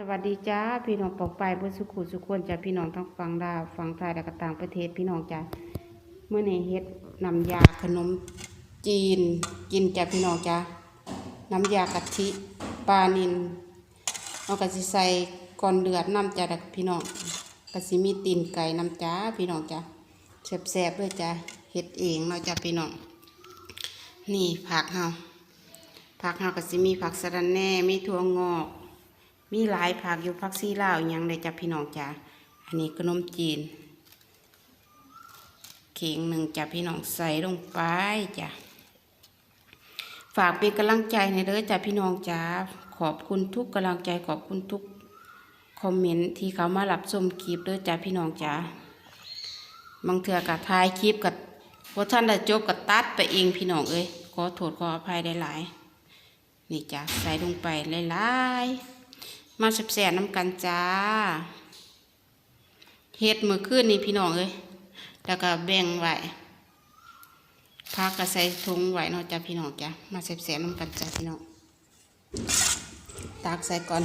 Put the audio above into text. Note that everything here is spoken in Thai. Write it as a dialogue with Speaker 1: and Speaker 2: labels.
Speaker 1: สวัสดีจ้าพี่น้องปองไปเพื่อสุขุสุขวนจ้าพี่น้องทั้งฝั่งลาวฝั่งไทยและก็ต่างประเทศพี่น้องจ้าเมื่อในเฮ็ดน้ำยาขนมจีนกินจ้าพี่น้องจ้าน้ำยากะทิปลานินเอากะสิใส่ก่อนเดือดน้ำจ้าด้อพี่น้องกะสิมีตีนไก่น้ำจ้าพี่น้องจ้าแซ่บๆด้วยจ้าเฮ็ดเองเนาจ้าพี่น้องนี่ผักเฮาผักเฮาก็สิมีผักสะระแหน่มีถั่วงอก มีหลายผักอยู่ผักซีลาวยังเลยจ้ะพี่น้องจ้ะอันนี้ขนมจีน เข่งหนึ่งจ้ะพี่น้องใส่ลงไปจ้ะฝากเป็นกำลังใจในเด้อจ้ะพี่น้องจ้ะขอบคุณทุกกำลังใจขอบคุณทุกคอมเมนต์ที่เขามารับชมคลิปด้อจ้ะพี่น้องจ้ะบางเถื่อกับทายคลิปกับพอท่านได้จบกับตัดไปเองพี่น้องเอ้ยขอโทษขออภัยได้หลายนี่จ้ะใส่ลงไปหลายๆ มาแสบๆน้ำกันจ้าเฮ็ดมือขึ้นนี่พี่น้องเอ้ยแล้วก็แบ่งไว้พักก็ใส่ถุงไว้เนาะจ้าพี่น้องจ้ามาแสบๆน้ำกันจ้าพี่น้องตักใส่ก่อน